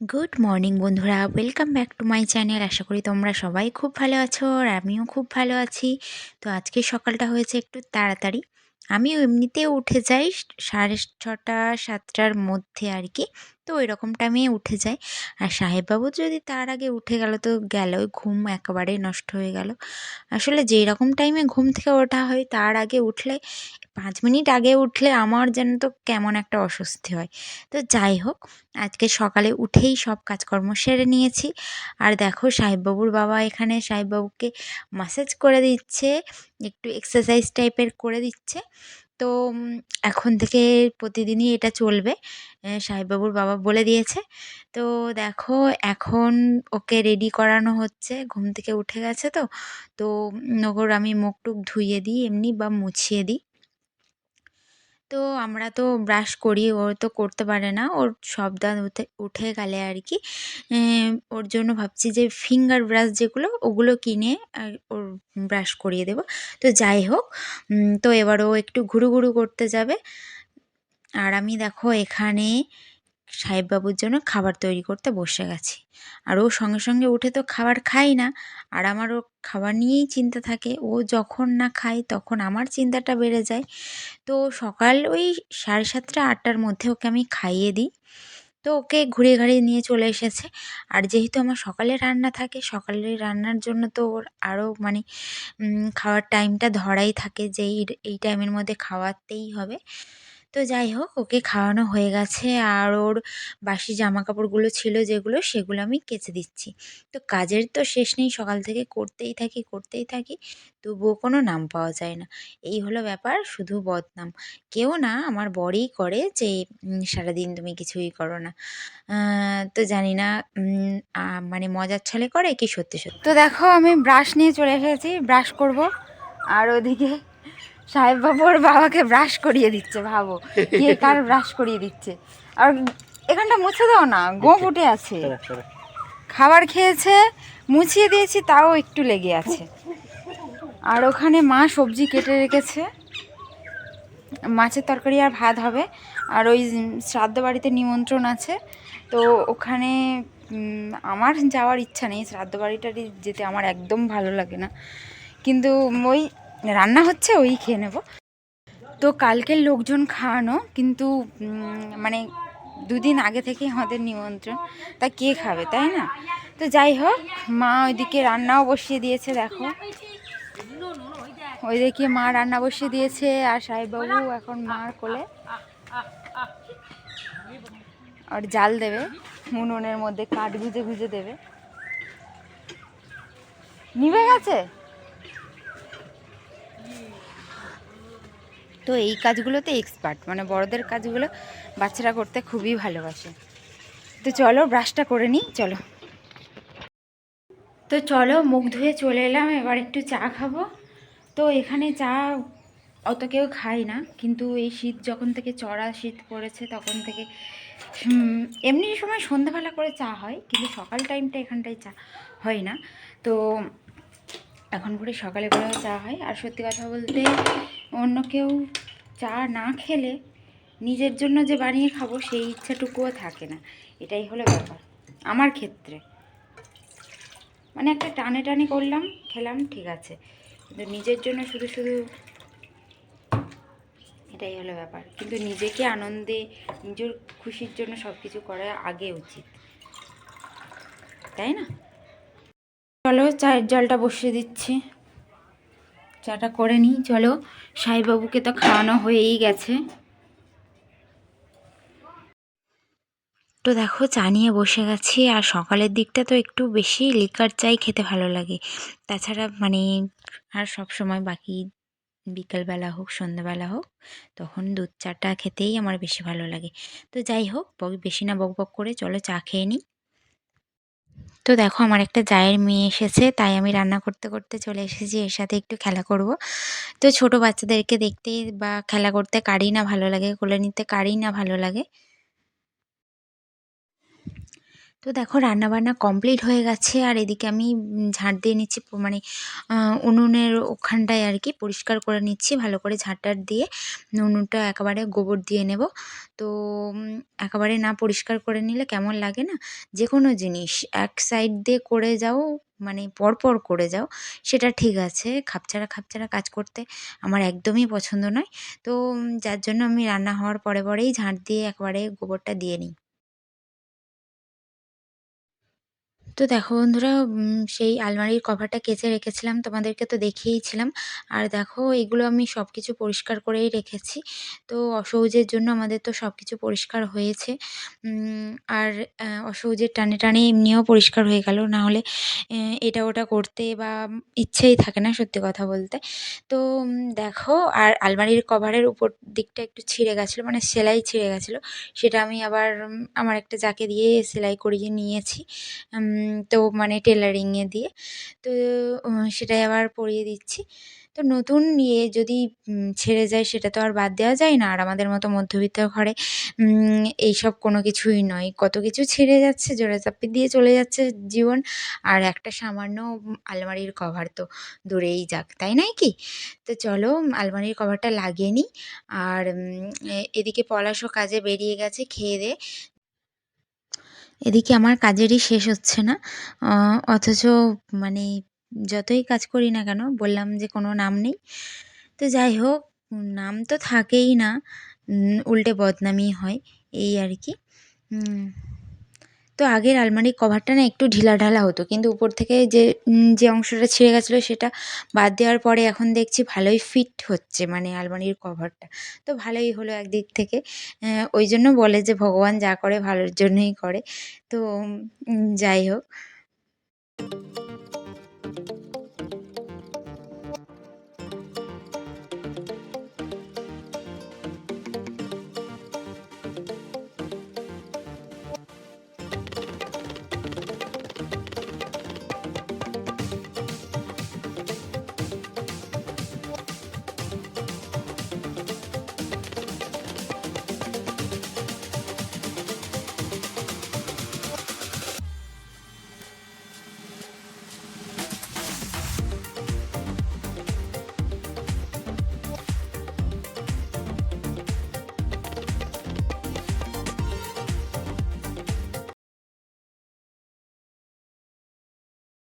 Good morning বন্ধুরা। Welcome back to my channel আশা করি তোমরা সবাই খুব ভালো আছো আর আমিও খুব ভালো আছি। তো আজকে সকালটা হয়েছে একটু তাড়াতাড়ি। আমি এমনিতে উঠে যাই সাড়ে ছটা, সাতটার মধ্যে আর কি। তো ওই রকম টাইমে উঠে যাই আর সাহেববাবু যদি তার আগে উঠে গেল তো গেল ঘুম একেবারেই নষ্ট হয়ে গেল। আসলে যেই রকম টাইমে ঘুম থেকে ওঠা হয়, তার আগে উঠলে, পাঁচ মিনিট আগে উঠলে আমার যেন তো কেমন একটা অস্বস্তি হয়। তো যাই হোক, আজকে সকালে উঠেই সব কাজকর্ম সেরে নিয়েছি। আর দেখো সাহেববাবুর বাবা এখানে, সাহেববাবুকে মাসাজ করে দিচ্ছে, একটু এক্সারসাইজ টাইপের করে দিচ্ছে। তো এখন থেকে প্রতিদিনই এটা চলবে। সাহেববাবুর বাবা বলে দিয়েছে। তো দেখো, এখন ওকে রেডি করানো হচ্ছে। ঘুম থেকে উঠে গেছে তো। তো নগর আমি মুখ টুক ধুইয়ে দিই, এমনি বা মুছিয়ে দিই। তো আমরা তো ব্রাশ করি, ও তো করতে পারে না। ওর সব দাঁত উঠে উঠে গেলে আর কি। ওর জন্য ভাবছি যে ফিঙ্গার ব্রাশ যেগুলো, ওগুলো কিনে ওর ব্রাশ করিয়ে দেব। তো যাই হোক তো এবার ও একটু ঘুরু ঘুরু করতে যাবে। আর আমি দেখো এখানে সাহেববাবুর জন্য খাবার তৈরি করতে বসে গেছি। আর ও সঙ্গে সঙ্গে উঠে তো খাবার খাই না, আর আমার ও খাবার নিয়েই চিন্তা থাকে। ও যখন না খায় তখন আমার চিন্তাটা বেড়ে যায়। তো সকাল ওই সাড়ে সাতটা, আটটার মধ্যে ওকে আমি খাইয়ে দিই। তো ওকে ঘুরে ঘাড়িয়ে নিয়ে চলে এসেছে। আর যেহেতু আমার সকালে রান্না থাকে সকালের রান্নার জন্য তো ওর আরও মানে খাওয়ার টাইমটা ধরাই থাকে যে এই টাইমের মধ্যে খাওয়াতেই হবে। তো যাই হোক, ওকে খাওয়ানো হয়ে গেছে। আর ওর বাসি জামা কাপড়গুলো ছিল যেগুলো, সেগুলো আমি কেচে দিচ্ছি। তো কাজের তো শেষ নেই, সকাল থেকে করতেই থাকি করতেই থাকি, তবুও কোনো নাম পাওয়া যায় না। এই হলো ব্যাপার, শুধু বদনাম। কেউ না, আমার বরই করে যে সারাদিন তুমি কিছুই করো না। তো জানি না মানে মজার ছলে করে কি সত্যি সত্যি? তো দেখো, আমি ব্রাশ নিয়ে চলে এসেছি, ব্রাশ করব। আর ওদিকে সাহেব বাবুর বাবাকে ব্রাশ করিয়ে দিচ্ছে ভাবো। কে কার ব্রাশ করিয়ে দিচ্ছে। আর এখানটা মুছে দাও না গো উঠে আছে। খাবার খেয়েছে মুছিয়ে দিয়েছি তাও একটু লেগে আছে। আর ওখানে মা সবজি কেটে রেখেছে। মাছের তরকারি আর ভাত হবে। আর ওই শ্রাদ্ধ বাড়িতে নিমন্ত্রণ আছে। তো ওখানে আমার যাওয়ার ইচ্ছা নেই শ্রাদ্ধ বাড়িটারই যেতে আমার একদম ভালো লাগে না। কিন্তু ওই রান্না হচ্ছে, ওই খেয়ে নেব। তো কালকের লোকজন খাওয়ানো, কিন্তু মানে দুদিন আগে থেকে আমাদের নিমন্ত্রণ। তা কে খাবে, তাই না? তো যাই হোক, মা ওইদিকে রান্নাও বসিয়ে দিয়েছে, দেখো। ওই দিকে মা রান্না বসিয়ে দিয়েছে, আর সাহেববাবু এখন মার কোলে। আর জাল দেবে, উনুনের মধ্যে কাঠ গুজে গুজে দেবে। নিভে গেছে? তো এই কাজগুলোতে এক্সপার্ট মানে বড়দের কাজগুলো বাচ্চারা করতে খুবই ভালোবাসে। তো চলো ব্রাশটা করে নিই, চলো। তো চলো মুখ ধুয়ে চলে এলাম, এবার একটু চা খাব। তো এখানে চা অত কেউ খায় না, কিন্তু এই শীত যখন থেকে চড়া শীত পড়েছে তখন থেকে এমনি সময় সন্ধ্যাবেলা করে চা হয়, কিন্তু সকাল টাইমটা এখানটায় চা হয় না। তো এখন করে সকালে করেও চা হয়। আর সত্যি কথা বলতে অন্য কেউ চা না খেলে নিজের জন্য যে বানিয়ে খাব সেই ইচ্ছাটুকুও থাকে না। এটাই হলো ব্যাপার, আমার ক্ষেত্রে। মানে একটা টানে টানে করলাম, খেলাম, ঠিক আছে। কিন্তু নিজের জন্য শুধু শুধু এটাই হলো ব্যাপার। কিন্তু নিজেকে আনন্দে, নিজের খুশির জন্য সব কিছু করা আগে উচিত। তাই না? চলো, চায়ের জলটা বসিয়ে দিচ্ছি। চাটা করে নিই, চলো। সাইবাবুকে তো খাওয়ানো হয়েই গেছে। তো দেখো, চা নিয়ে বসে গেছি, আর সকালের দিকটা তো একটু বেশি লিকার চাই খেতে ভালো লাগে। তাছাড়া মানে আর সব সময় বাকি বিকালবেলা হোক, সন্ধ্যাবেলা হোক, তখন দুধ চাটা খেতেই আমার বেশি ভালো লাগে। তো যাই হোক বেশি না বক বক করে চলো চা খেয়ে নিই। তো দেখো আমার একটা জায়ের মেয়ে এসেছে, তাই আমি রান্না করতে করতে চলে এসেছি, এর সাথে একটু খেলা করব। তো ছোট বাচ্চাদেরকে দেখতে বা খেলা করতে কারই না ভালো লাগে, কোলে নিতে কারই না ভালো লাগে। তো দেখো, রান্নাবান্না কমপ্লিট হয়ে গেছে। আর এদিকে আমি ঝাঁট দিয়ে নিচ্ছি মানে উনুনের ওখানটায় আর কি পরিষ্কার করে নিচ্ছি, ভালো করে ঝাঁটার দিয়ে। উনুনটা একেবারে গোবর দিয়ে নেব। তো একেবারে না পরিষ্কার করে নিলে কেমন লাগে না? যে কোনো জিনিস, এক সাইড দিয়ে করে যাও মানে পরপর করে যাও, সেটা ঠিক আছে। খাপছাড়া খাপছাড়া কাজ করতে আমার একদমই পছন্দ নয়। তো যার জন্য আমি রান্না হওয়ার পরে পরেই ঝাঁট দিয়ে একবারে গোবরটা দিয়ে নিই। তো দেখো বন্ধুরা সেই আলমারির কভারটা কেচে রেখেছিলাম, তোমাদেরকে তো দেখিয়েইছিলাম আর দেখো, এগুলো আমি সব কিছু পরিষ্কার করেই রেখেছি। তো অসহজের জন্য আমাদের তো সব কিছু পরিষ্কার হয়েছে। আর অসহজের টানে টানে এমনিও পরিষ্কার হয়ে গেল। না হলে এটা ওটা করতে বা ইচ্ছেই থাকে না সত্যি কথা বলতে। তো দেখো, আর আলমারির কভারের উপর দিকটা একটু ছিঁড়ে গেছিল মানে সেলাই ছিঁড়ে গেছিল। সেটা আমি আবার আমার একটা যাকে দিয়ে সেলাই করিয়ে নিয়েছি। তো মানে টেলারিংয়ে দিয়ে। তো সেটাই আবার পরিয়ে দিচ্ছি। তো নতুন ইয়ে যদি ছেড়ে যায় সেটা তো আর বাদ দেওয়া যায় না। আর আমাদের মতো মধ্যবিত্ত ঘরে এইসব কোনো কিছুই নয়। কত কিছু ছেড়ে যাচ্ছে, জোড়াচাপি দিয়ে চলে যাচ্ছে জীবন। আর একটা সামান্য আলমারির কভার তো দূরেই যাক, তাই নয় কি? তো চলো আলমারির কভারটা লাগিয়ে নিই। আর এদিকে পলাশও কাজে বেরিয়ে গেছে, খেয়ে দিয়ে এদিকে আমার কাজেরই শেষ হচ্ছে না। অথচ মানে যতই কাজ করি না কেন, বললাম যে কোনো নাম নেই। তো যাই হোক, নাম তো থাকেই না উল্টে বদনামই হয়, এই আর কি। তো আগের আলমারির কভারটা না একটু ঢিলাঢালা হতো। কিন্তু উপর থেকে যে যে অংশটা ছিঁড়ে গেছিল সেটা বাদ দেওয়ার পরে এখন দেখছি ভালোই ফিট হচ্ছে মানে আলমারির কভারটা তো ভালোই হলো একদিক থেকে। ওই জন্য বলে যে ভগবান যা করে ভালোর জন্যই করে। তো যাই হোক।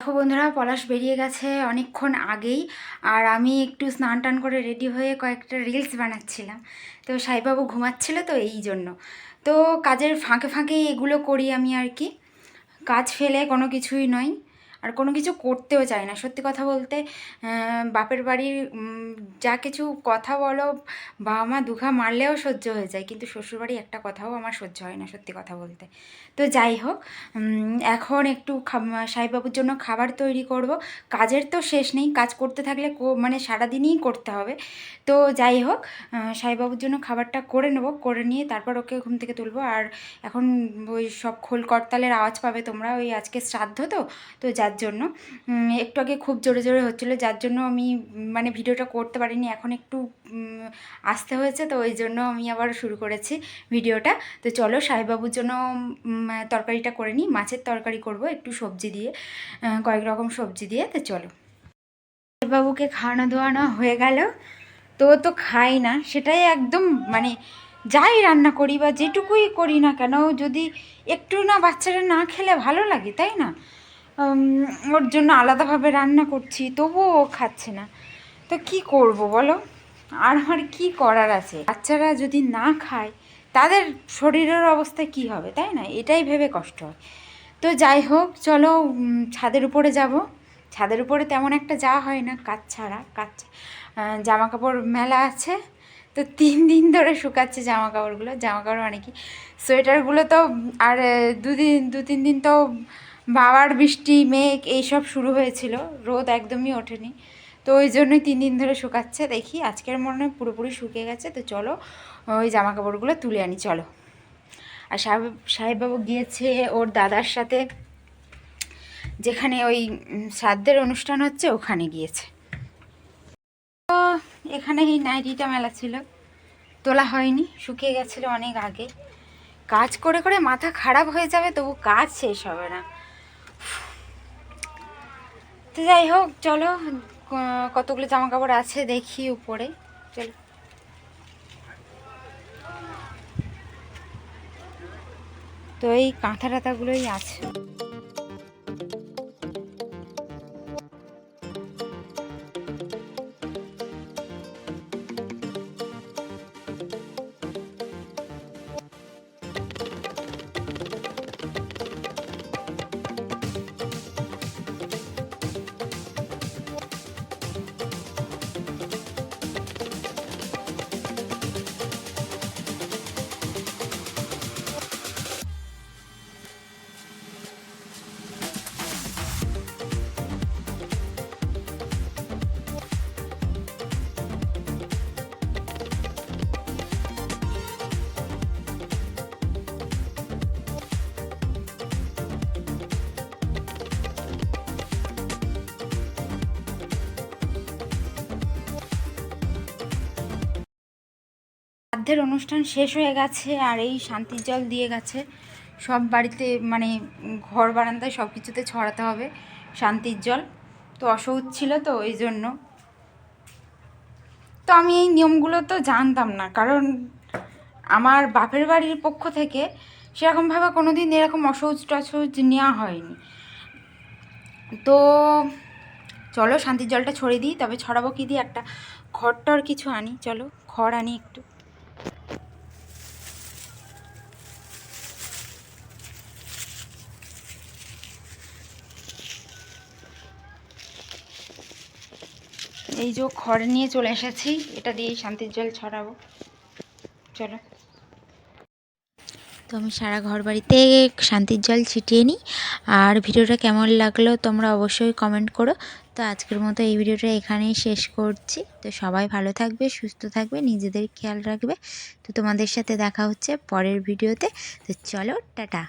দেখো বন্ধুরা, পলাশ বেরিয়ে গেছে অনেকক্ষণ আগেই আর আমি একটু স্নান টান করে রেডি হয়ে কয়েকটা রিলস বানাচ্ছিলাম। তো সাইবাবু ঘুমাচ্ছিল তো এই জন্য। তো কাজের ফাঁকে ফাঁকেই এগুলো করি আমি আর কি। কাজ ফেলে কোনো কিছুই নয় আর কোনো কিছু করতেও চাই না। সত্যি কথা বলতে বাপের বাড়ির যা কিছু কথা বলো, বাবা মা দুঘা মারলেও সহ্য হয়ে যায়। কিন্তু শ্বশুরবাড়ি একটা কথাও আমার সহ্য হয় না সত্যি কথা বলতে। তো যাই হোক এখন একটু সাইবাবুর জন্য খাবার তৈরি করব। কাজের তো শেষ নেই, কাজ করতে থাকলে মানে সারাদিনই করতে হবে। তো যাই হোক সাইবাবুর জন্য খাবারটা করে নেব, করে নিয়ে তারপর ওকে ঘুম থেকে তুলবো। আর এখন ওই সব খোল করতালের আওয়াজ পাবে তোমরা, ওই আজকে শ্রাদ্ধ তো তো যার জন্য। একটু আগে খুব জোরে জোরে হচ্ছিল, যার জন্য আমি মানে ভিডিওটা করতে পারিনি, এখন একটু আসতে হয়েছে, তো ওই জন্য আমি আবার শুরু করেছি ভিডিওটা। তো চলো সাহেবাবুর জন্য তরকারিটা করে নিই, মাছের তরকারি করব একটু সবজি দিয়ে কয়েক রকম সবজি দিয়ে, তো চলো। সাহেববাবুকে খাওয়ানো দাওয়ানো হয়ে গেল। তো তো খাই না, সেটাই একদম মানে যাই রান্না করি বা যেটুকুই করি না কেন যদি একটু না বাচ্চারা না খেলে ভালো লাগে, তাই না? ওর জন্য আলাদাভাবে রান্না করছি, তবুও খাচ্ছে না। তো কি করব বলো? আর আমার কি করার আছে? বাচ্চারা যদি না খায়, তাদের শরীরের অবস্থা কি হবে, তাই না? এটাই ভেবে কষ্ট হয়। তো যাই হোক, চলো ছাদের উপরে যাব। ছাদের উপরে তেমন একটা যাওয়া হয় না, কাজ ছাড়া, কাজ জামা কাপড় মেলা আছে। তো তিন দিন ধরে শুকাচ্ছে জামা কাপড়গুলো জামা কাপড় মানে কি? সোয়েটারগুলো তো, আর দুদিন দু তিন দিন তো বাবার বৃষ্টি, মেঘ, এইসব শুরু হয়েছিল। রোদ একদমই ওঠেনি। তো ওই জন্যই তিন দিন ধরে শুকাচ্ছে, দেখি। আজকের মনে হয় পুরোপুরি শুকিয়ে গেছে, তো চলো ওই জামা কাপড়গুলো তুলে আনি, চলো। আর সাহেব, সাহেববাবু গিয়েছে, ওর দাদার সাথে, যেখানে ওই শ্রাদ্ধের অনুষ্ঠান হচ্ছে, ওখানে গিয়েছে। তো এখানে এই নাইটিটা মেলা ছিল, তোলা হয়নি, শুকিয়ে গেছিল অনেক আগে। কাজ করে করে মাথা খারাপ হয়ে যাবে, তবু কাজ শেষ হবে না। তো যাই হোক, চলো কতগুলো জামা কাপড় আছে দেখি উপরে। চলো। তো এই কাঁথা টাথাগুলোই আছে। শ্রাদ্ধের অনুষ্ঠান শেষ হয়ে গেছে আর এই শান্তির জল দিয়ে গেছে। সব বাড়িতে মানে ঘর বারান্দায় সব কিছুতে ছড়াতে হবে শান্তির জল। তো অসৌচ ছিল তো এই জন্য। তো আমি এই নিয়মগুলো তো জানতাম না, কারণ আমার বাপের বাড়ির পক্ষ থেকে সেরকমভাবে কোনো দিন এরকম অসৌচ টসৌচ নেওয়া হয়নি। তো চলো শান্তির জলটা ছড়িয়ে দিই, তবে ছড়াবো কি দিয়ে? একটা খড় টর কিছু আনি, চলো খড় আনি একটু। এই যে খড় নিয়ে চলে এসেছি, এটা দিয়েই শান্তির জল ছড়াবো। চলো। তো আমি সারা ঘর বাড়িতে শান্তির জল ছিটিয়ে নিই। আর ভিডিওটা কেমন লাগল তোমরা অবশ্যই কমেন্ট করো। তো আজকের মতো এই ভিডিওটা এখানেই শেষ করছি। তো সবাই ভালো থাকবে, সুস্থ থাকবে, নিজেদের খেয়াল রাখবে। তো তোমাদের সাথে দেখা হচ্ছে পরের ভিডিওতে। তো চলো, টাটা।